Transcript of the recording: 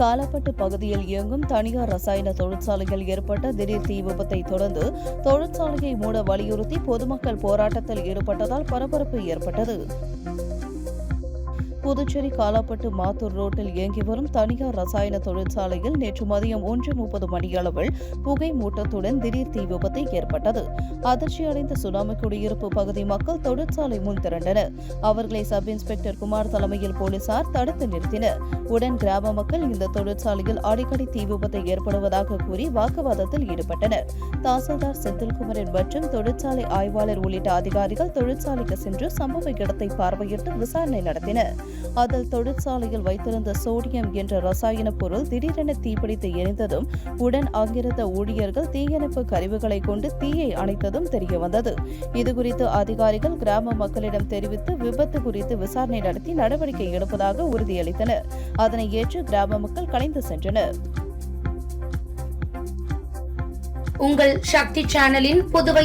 காலப்பட்டு பகுதியில் இயங்கும் தனியார் ரசாயன தொழிற்சாலையில் ஏற்பட்ட திடீர் தீ விபத்தை தொடர்ந்து தொழிற்சாலையை மூட வலியுறுத்தி பொதுமக்கள் போராட்டத்தில் ஈடுபட்டதால் பரபரப்பு ஏற்பட்டது. புதுச்சேரி காலாப்பட்டு மாத்தூர் ரோட்டில் இயங்கி வரும் தனியார் ரசாயன தொழிற்சாலையில் நேற்று மதியம் ஒன்று முப்பது மணியளவில் புகை மூட்டத்துடன் திடீர் தீ விபத்து ஏற்பட்டது. அதிர்ச்சியடைந்த சுனாமி குடியிருப்பு பகுதி மக்கள் தொழிற்சாலை முன் திரண்டனர். அவர்களை சப் இன்ஸ்பெக்டர் குமார் தலைமையில் போலீசார் தடுத்து நிறுத்தினர். உடன் கிராம மக்கள் இந்த தொழிற்சாலையில் அடிக்கடி தீ விபத்து ஏற்படுவதாக கூறி வாக்குவாதத்தில் ஈடுபட்டனர். தாசில்தார் செந்தில்குமரன் மற்றும் தொழிற்சாலை ஆய்வாளர் உள்ளிட்ட அதிகாரிகள் தொழிற்சாலைக்கு சென்று சம்பவ இடத்தை பார்வையிட்டு விசாரணை நடத்தினர். அதில் தொழிற்சாலையில் வைத்திருந்த சோடியம் என்ற ரசாயன பொருள் திடீரென தீப்பிடித்து எரிந்ததும் உடன் அங்கிருந்த ஊழியர்கள் தீயணைப்பு கருவிகளை கொண்டு தீயை அணைத்ததும் தெரியவந்தது. இதுகுறித்து அதிகாரிகள் கிராம மக்களிடம் தெரிவித்து விபத்து குறித்து விசாரணை நடத்தி நடவடிக்கை எடுப்பதாக உறுதியளித்தனர். அதனை ஏற்று கிராம மக்கள் கலைந்து சென்றனர். உங்கள் சக்தி சேனலின் புதுவை